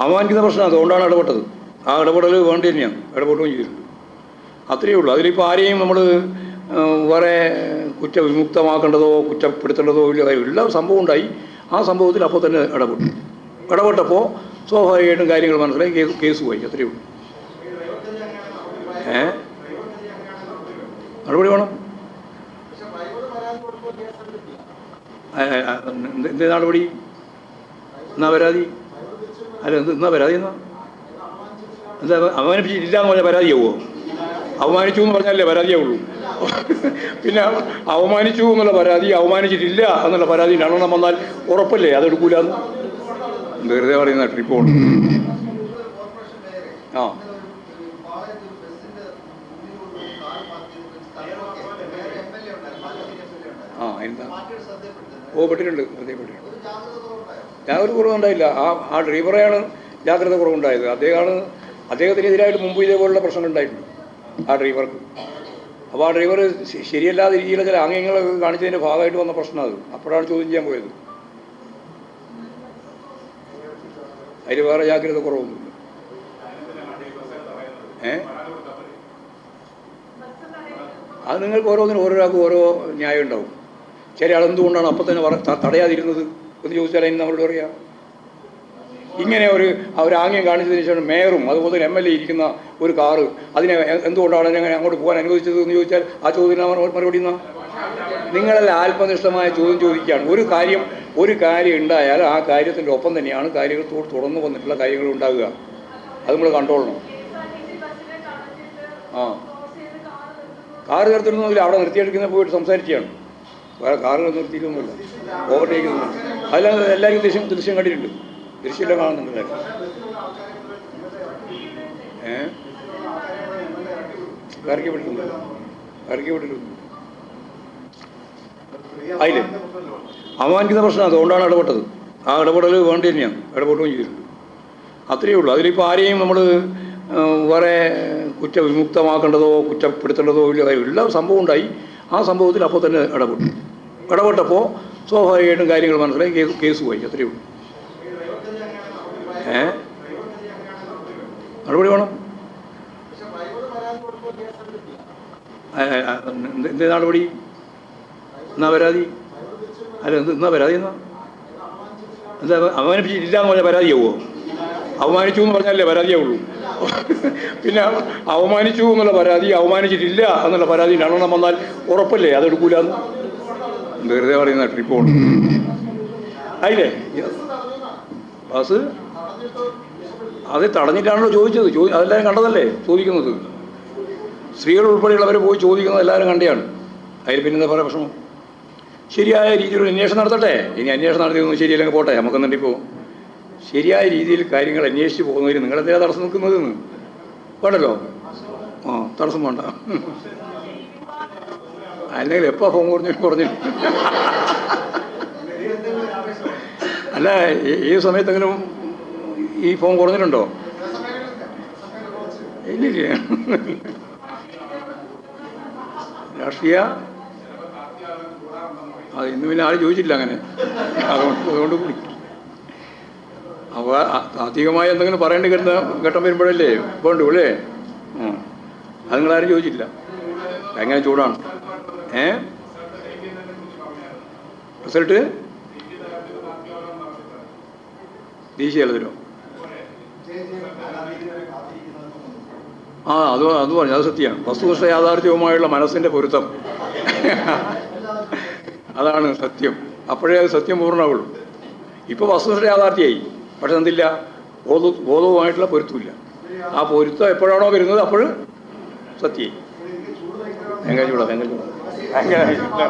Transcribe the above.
അപമാനിക്കുന്ന പ്രശ്നം അതുകൊണ്ടാണ് ഇടപെട്ടത്. ആ ഇടപെടൽ വേണ്ടി തന്നെയാണ്. ഇടപെടുകയും ചെയ്തിട്ടുണ്ട് അത്രയേ ഉള്ളൂ. അതിലിപ്പോൾ ആരെയും നമ്മൾ വേറെ കുറ്റവിമുക്തമാക്കേണ്ടതോ കുറ്റപ്പെടുത്തേണ്ടതോ ഇല്ല. എല്ലാം സംഭവം ഉണ്ടായി. ആ സംഭവത്തിൽ അപ്പോൾ തന്നെ ഇടപെട്ടു. ഇടപെട്ടപ്പോൾ സ്വാഭാവികമായിട്ടും കാര്യങ്ങൾ മനസ്സിലായി. കേസ് കേസ് പോയി. അത്രയേ ഉള്ളൂ. ഏ? മറുപടി വേണം? എന്ത് നടപടി? എന്നാ പരാതി? അല്ല എന്ത് എന്നാ പരാതി എന്നാ? എന്താ അവമാനിപ്പിച്ചില്ല എന്ന് പറഞ്ഞാൽ പരാതിയാവോ അവമാനിച്ചു എന്ന് പറഞ്ഞാലേ പരാതിയാവുള്ളൂ. പിന്നെ അവമാനിച്ചു എന്നുള്ള പരാതി അവമാനിച്ചിട്ടില്ല എന്നുള്ള പരാതി രണ്ടെണ്ണം വന്നാൽ ഉറപ്പല്ലേ? അതെടുക്കൂലെന്ന് വെറുതെ പറയുന്ന ട്രിപ്പോണ്. ആ. ആ എന്താ? ഓ പെട്ടിട്ടുണ്ട്. അതേ പെട്ടിട്ടുണ്ട് കുറവും കുറവുണ്ടായില്ല ആ ആ ഡ്രൈവറെയാണ് ജാഗ്രത കുറവുണ്ടായത്. അദ്ദേഹമാണ് അദ്ദേഹത്തിനെതിരായിട്ട് മുമ്പ് ഇതേപോലുള്ള പ്രശ്നങ്ങൾ ഉണ്ടായിട്ടുണ്ട് ആ ഡ്രൈവർക്ക്. അപ്പോൾ ആ ഡ്രൈവർ ശരിയല്ലാതെ രീതിയിലുള്ള ചില ആംഗ്യങ്ങളൊക്കെ കാണിച്ചതിന്റെ ഭാഗമായിട്ട് വന്ന പ്രശ്നം അത്. അപ്പോഴാണ് ചോദ്യം ചെയ്യാൻ പോയത്. അതിൽ വേറെ ജാഗ്രത കുറവൊന്നുമില്ല. ഏ? അത് നിങ്ങൾക്ക് ഓരോന്നിനും ഓരോരാൾക്കും ഓരോ ന്യായം ഉണ്ടാവും. ചില ആൾ എന്തുകൊണ്ടാണ് അപ്പം തന്നെ തടയാതിരുന്നത്? എന്ന് ചോദിച്ചാൽ അതിന് നമ്മളോട് പറയാം. ഇങ്ങനെ ഒരു അവരാംഗ്യം കാണിച്ചതിന് ശേഷം മേയറും അതുപോലെ തന്നെ എം എൽ എ ഇരിക്കുന്ന ഒരു കാറ് അതിനെ എന്തുകൊണ്ടാണ് അങ്ങനെ അങ്ങോട്ട് പോകാൻ അനുവദിച്ചത് എന്ന് ചോദിച്ചാൽ ആ ചോദ്യത്തിന് മറുപടി എന്നാ? നിങ്ങളെല്ലാം ആത്മനിഷ്ഠമായ ചോദ്യം ചോദിക്കുകയാണ്. ഒരു കാര്യം ഒരു കാര്യം ഉണ്ടായാൽ ആ കാര്യത്തിന്റെ ഒപ്പം തന്നെയാണ് കാര്യങ്ങൾ തുടർന്ന് വന്നിട്ടുള്ള കാര്യങ്ങൾ ഉണ്ടാകുക അത് നമ്മൾ കണ്ടോളണം. ആ. കാറ് നിർത്തിയിരുന്നില്ല അവിടെ നിർത്തിയെടുക്കുന്ന പോയിട്ട് സംസാരിക്കുകയാണ് വേറെ കാറുകൾ നിർത്തിയിട്ടൊന്നുമില്ല. ഓവർടേക്ക് അതിലാണ് എല്ലാവരും ദൃശ്യം ദൃശ്യം കണ്ടിട്ടുണ്ട്. ദൃശ്യമെല്ലാം കാണുന്നുണ്ട്. ഏ? ഇറക്കി വിട്ടിട്ടുണ്ട് ഇറക്കി വിട്ടിട്ടുണ്ട് അതിൽ അവമാനിക്കുന്ന പ്രശ്നം അതുകൊണ്ടാണ് ഇടപെട്ടത്. ആ ഇടപെടൽ വേണ്ടി തന്നെയാണ്. ഇടപെട്ടുകയും ചെയ്തിട്ടുണ്ട്. അത്രയേ ഉള്ളൂ. അതിലിപ്പോൾ ആരെയും നമ്മൾ വേറെ കുറ്റവിമുക്തമാക്കേണ്ടതോ കുറ്റപ്പെടുത്തേണ്ടതോ ഇല്ല. എല്ലാ സംഭവം ഉണ്ടായി. ആ സംഭവത്തിൽ അപ്പോൾ തന്നെ ഇടപെട്ടു. ഇടപെട്ടപ്പോൾ സ്വാഭാവികമായിട്ടും കാര്യങ്ങൾ മനസ്സിലായി. കേസ് കേസ് പോയി. അത്രയേ ഉള്ളൂ. ഏ? മറുപടി വേണം? എന്ത് നടപടി എന്നാ പരാതി? അല്ല എന്ത് എന്നാ പരാതി എന്നാ? എന്താ അവമാനിപ്പിച്ചില്ല എന്ന് പറഞ്ഞാൽ പരാതിയാവുമോ അവമാനിച്ചു എന്ന് പറഞ്ഞാലേ പരാതിയാവുള്ളൂ. പിന്നെ അവമാനിച്ചു എന്നുള്ള പരാതി അവമാനിച്ചിട്ടില്ല എന്നുള്ള പരാതി രണ്ടെണ്ണം വന്നാൽ ഉറപ്പല്ലേ? അതെടുക്കൂലെന്ന് വെറുതെ പറയുന്ന ട്രിപ്പോണ് ആയില്ലേ? ബസ്? അത് തടഞ്ഞിട്ടാണല്ലോ ചോദിച്ചത്. ചോദി അതെല്ലാവരും കണ്ടതല്ലേ? ചോദിക്കുന്നത്. സ്ത്രീകൾ ഉൾപ്പെടെയുള്ളവർ പോയി ചോദിക്കുന്നത് എല്ലാവരും കണ്ടെയാണ് അതിൽ പിന്നെ എന്താ പറയുക പ്രശ്നം? ശരിയായ രീതിയിൽ അന്വേഷണം നടത്തട്ടെ? ഇനി അന്വേഷണം നടത്തിയൊന്നും ശരിയല്ലെങ്കിൽ പോട്ടെ? നമുക്കെന്നിട്ടിപ്പോൾ ശരിയായ രീതിയിൽ കാര്യങ്ങൾ അന്വേഷിച്ച് പോകുന്നതിന് നിങ്ങളെന്തിനാണ് തടസ്സം നിൽക്കുന്നതെന്ന്? വേണ്ടല്ലോ? ആ തടസ്സം വേണ്ട. അല്ലെങ്കിൽ എപ്പോൾ ഫോൺ കുറഞ്ഞു കുറഞ്ഞു അല്ല ഈ- സമയത്തെങ്കിലും ഈ ഫോൺ കുറഞ്ഞിട്ടുണ്ടോ? ഇല്ലില്ല രാഷ്ട്രീയ? അത് ഇന്ന് പിന്നെ ആരും ചോദിച്ചില്ല അങ്ങനെ. അതുകൊണ്ട് അതുകൊണ്ട് കൂടി. അപ്പോൾ താത്വികമായി എന്തെങ്കിലും പറയേണ്ടി കിടന്ന ഘട്ടം വരുമ്പോഴല്ലേ വേണ്ടു അല്ലേ? അത് നിങ്ങളാരും ചോദിച്ചില്ല ഭയങ്കര ചൂടാണ്. റിസൾട്ട്? ദേശീയ തലത്തിലോ? ആ അത് അത് പറഞ്ഞു. അത് സത്യമാണ്. വസ്തുനിഷ്ഠ യാഥാർത്ഥ്യവുമായുള്ള മനസ്സിന്റെ പൊരുത്തം. അതാണ് സത്യം. അപ്പോഴേ അത് സത്യം പൂർണമാവുള്ളൂ ഇപ്പോൾ വസ്തുനിഷ്ഠ യാഥാർത്ഥ്യമായി പക്ഷെ എന്തില്ല? ബോധ ബോധവുമായിട്ടുള്ള പൊരുത്തമില്ല. ആ പൊരുത്തം എപ്പോഴാണോ വരുന്നത് അപ്പോൾ സത്യമായി. ഭയങ്കര ചൂടാ. ഭയങ്കര ചൂടാ ഭയങ്കര ചൂടാ.